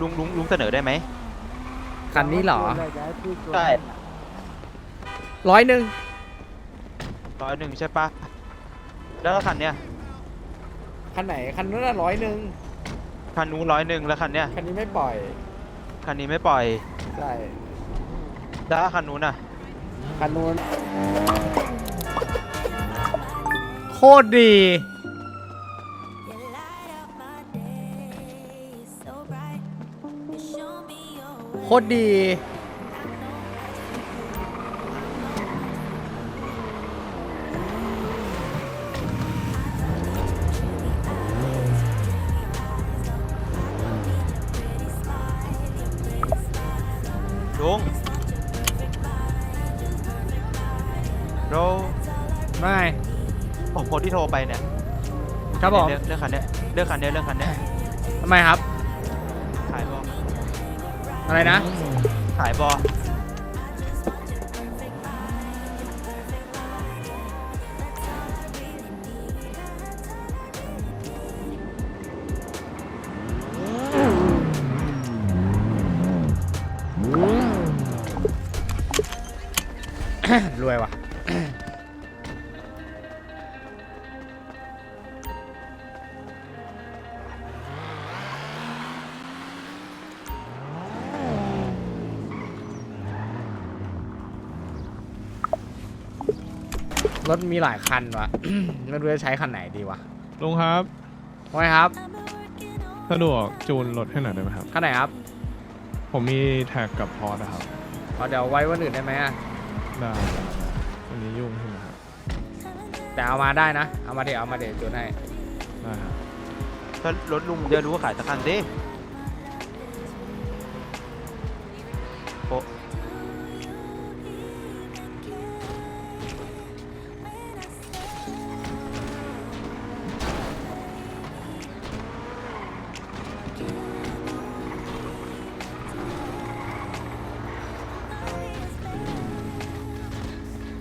ลุงลุงลุงเสนอได้ไหมคันนี้เหรอใช่ร้อยหนึ่งร้อยหนึ่งใช่ปะแล้วคันเนี้ยคันไหนคันนู้นร้อยหนึ่งคันนู้นร้อยหนึ่งแล้วคันเนี้ยคันนี้ไม่ปล่อย คันนี้ไม่ปล่อยใช่แล้วคันนู้นอะคันนู้นโคตรดี คตรดีลุงเราไม่ผมคนที่โทรไปเนี่ยครับผมเรื่องเรื่องคันเนี้ยเรื่องคันเนี้ยเรื่องคันเนี้ยทำไมครับขายบอ อะไรนะขายบอรวยว่ะ รถมีหลายคันวะ ไม่รู้จะใช้คันไหนดีวะลุงครับว่าไงครับสะดวกจูนรถให้หน่อยได้ไหมครับ คันไหนครับผมมีแท็กกับพอร์ตนะครับเอาเดี๋ยวไว้วันอื่นได้ไหมอะได้ได้ได้วันนี้ยุ่งใช่ไหมครับแต่เอามาได้นะ เอามาเดี๋ยวเอามาเดี๋ยวจูนให้ได้ครับ ถ้ารถลุงจะรู้ว่าขายสักคันดิ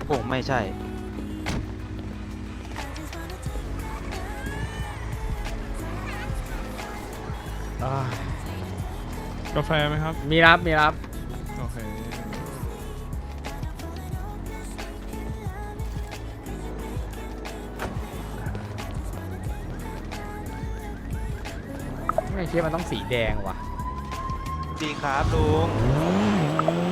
โอ้ไม่ใช่กาแฟไหมครับ มีรับมีรับ โอเค ไม่คิดมันต้องสีแดงว่ะ ดีครับลุง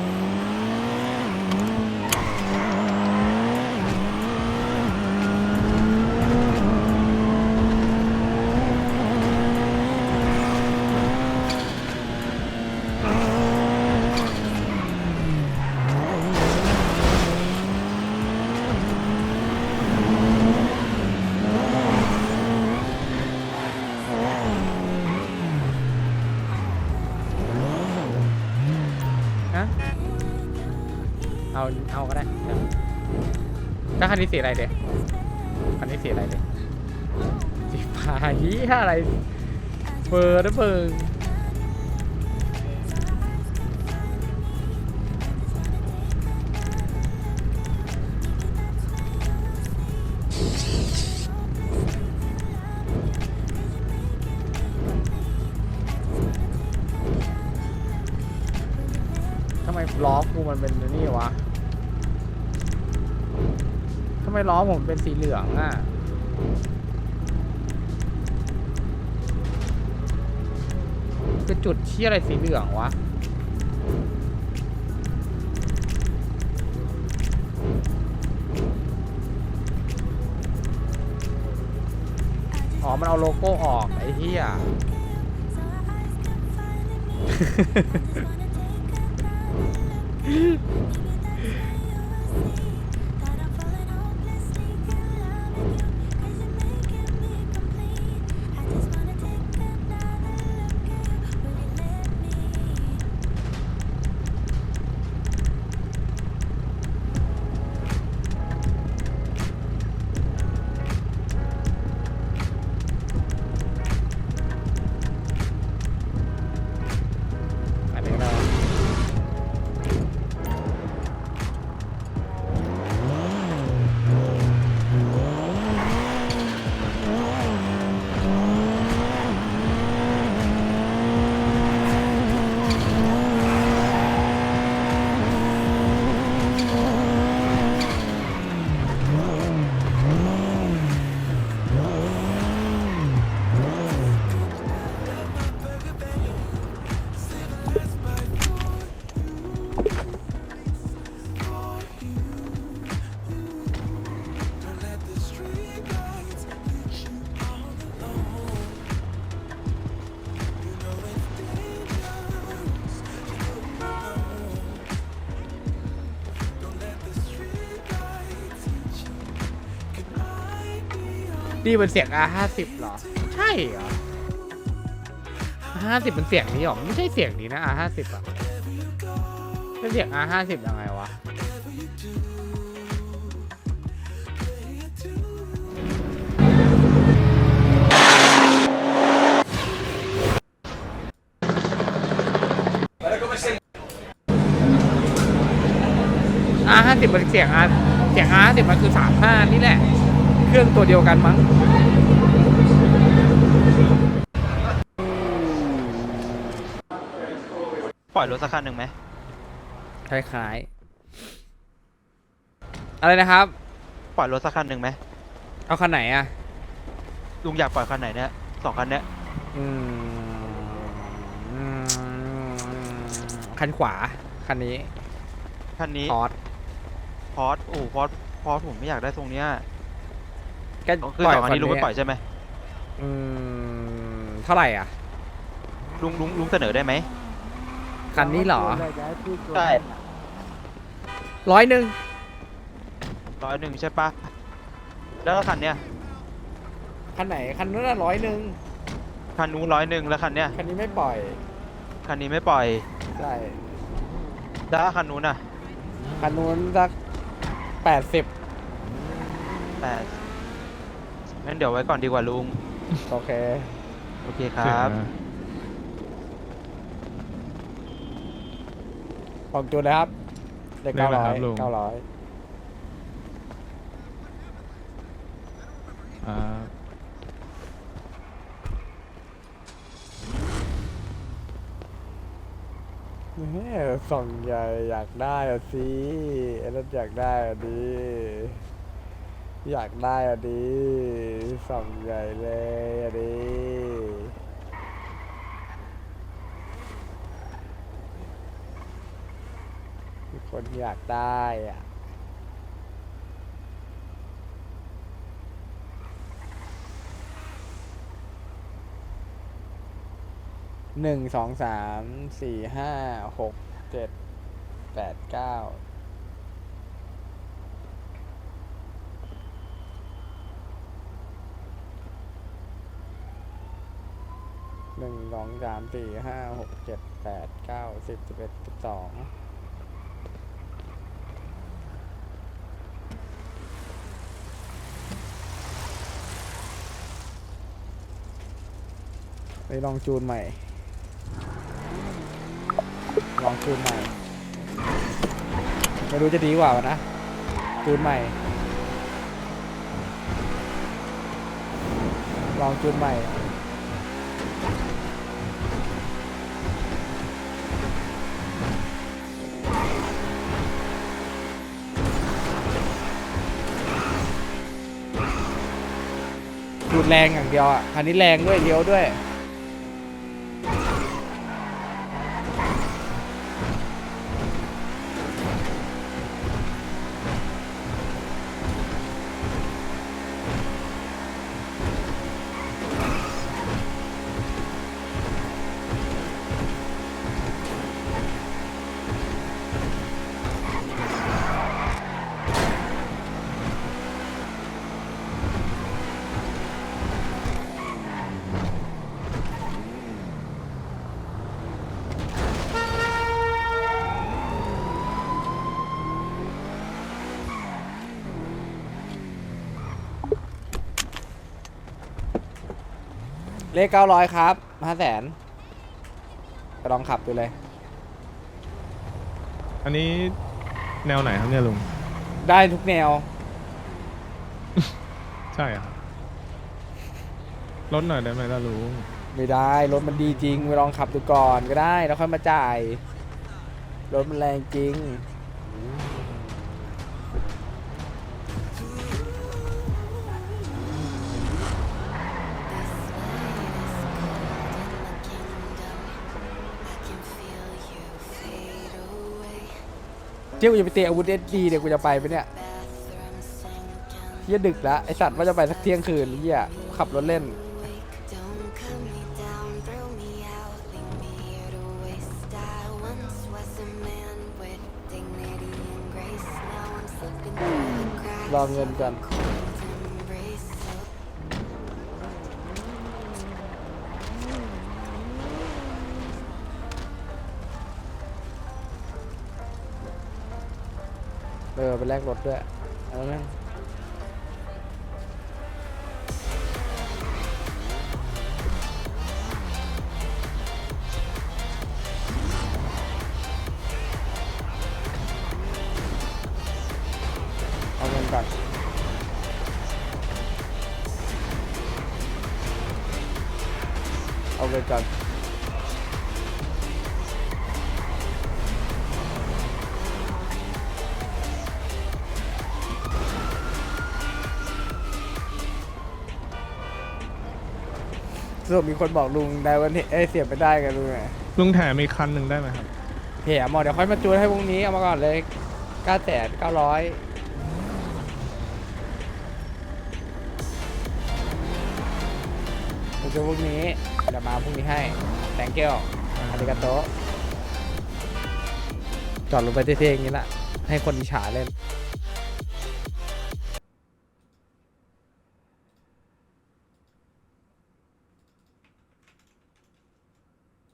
เอาเอาก็ได้ถ้าคันนี้สีอะไรเด็กคันนี้สีอะไรเด็กสีฟ้าฮียอะไรเปิดนะเปิงทำไมล้อกูมันเป็นนี่วะำไมล้อผมเป็นสีเหลืองอะคือจุดที่อะไรสีเหลืองวะอ๋อ มันเอาโลโก้ออก ไอ้เหี้ย นี่มันเสียง R50 เหรอ ใช่เหรอ R50 มันเสียงนี้หรอ ไม่ใช่เสียงนี้นะ R50 อะเป็นเสียง R50 ยังไงวะ R50 มันเสียง R เสียง R50 มันคือ35นี่แหละ เครื่องตัวเดียวกันมั้งปล่อยรถสักคันหนึ่งไหมคล้ายๆ อะไรนะครับ ปล่อยรถสักคันหนึ่งไหมเอาคันไหนอะ ลุงอยากปล่อยคันไหนเนี่ยสองคันเนี้ยอืมคันขวา คันนี้คันนี้ พอร์ตพอร์ตโอ้พอร์ตพอร์ตผมไม่อยากได้ทรงเนี้ย ก็คือสองคันนี้ลุงไม่ปล่อยใช่ไหมอืมเท่าไหร่อะ ลุงลุงลุงเสนอได้ไหมคันนี้เหรอใช่ร้อยหนึ่งร้อยหนึ่งใช่ปะแล้วก็คันเนี้ยคันไหนคันนู้นน่ะร้อยหนึ่งคันนู้นร้อยหนึ่งแล้วคันเนี้ยคันนี้ไม่ปล่อยคันนี้ไม่ปล่อยใช่แล้วคันนู้นอะคันนู้นสักแปดสิบแต่ งั้นเดี๋ยวไว้ก่อนดีกว่าลุง โอเค โอเคครับออกจุดเลยครับ เด็กเรียเก้ากอะไรร้อครัยบลุง เก้าร้อยอ่าแม่ส่องใหญ่อยากได้อะสิไอ้รถอยากได้อะดิ อยากได้อะดิส่องใหญ่เลยอะดิคนอยากได้อะหนึ่งสองสามสี่ห้าหกเจ็ดแปดเก้า หนึ่งสองสามสี่ห้าหกเจ็ดแปดเก้าสิบสิบเอ็ดสิบสองไปลองจูนใหม่ ลองจูนใหม่ ไม่รู้จะดีกว่าวะนะ จูนใหม่ ลองจูนใหม่ ดูดแรงอย่างเดียวอะคันนี้แรงด้วยเลี้ยวด้วย เลขเก้าร้อยครับห้าแสนไปลองขับดูเลย อันนี้แนวไหนครับเนี่ยลุง ได้ทุกแนว ใช่ครับลดหน่อยได้ไหมล่ะลุง ไม่ได้รถมันดีจริงไปลองขับดูก่อนก็ได้ แล้วค่อยมาจ่าย รถมันแรงจริง เจ้ากูจะไปเตะอาวุธเอสดีเดี๋ยวกูจะไปไปเนี่ยเฮียดึกแล้วไอสัตว์ว่าจะไปสักเที่ยงคืนเฮียขับรถเล่น รอเงินกัน แลกรถด้วยเอาแม่งเอาเงินก่อนเอาเงินก่อน สรุปมีคนบอกลุงได้วันนี้เอ้ยเสียบไปได้กันลุงไงลุงแถมอีกคันหนึ่งได้ไหมครับ เพียหมอเดี๋ยวค่อยมาจูนให้พรุ่งนี้เอามาก่อนเลยเก้าแสนเก้าร้อยผมจะพรุ่งนี้เดี๋ยวมาพรุ่งนี้ให้แตงเกลอาริกาโตจอดลงไปเท่ๆอย่างนี้ละให้คนอิจฉาเล่น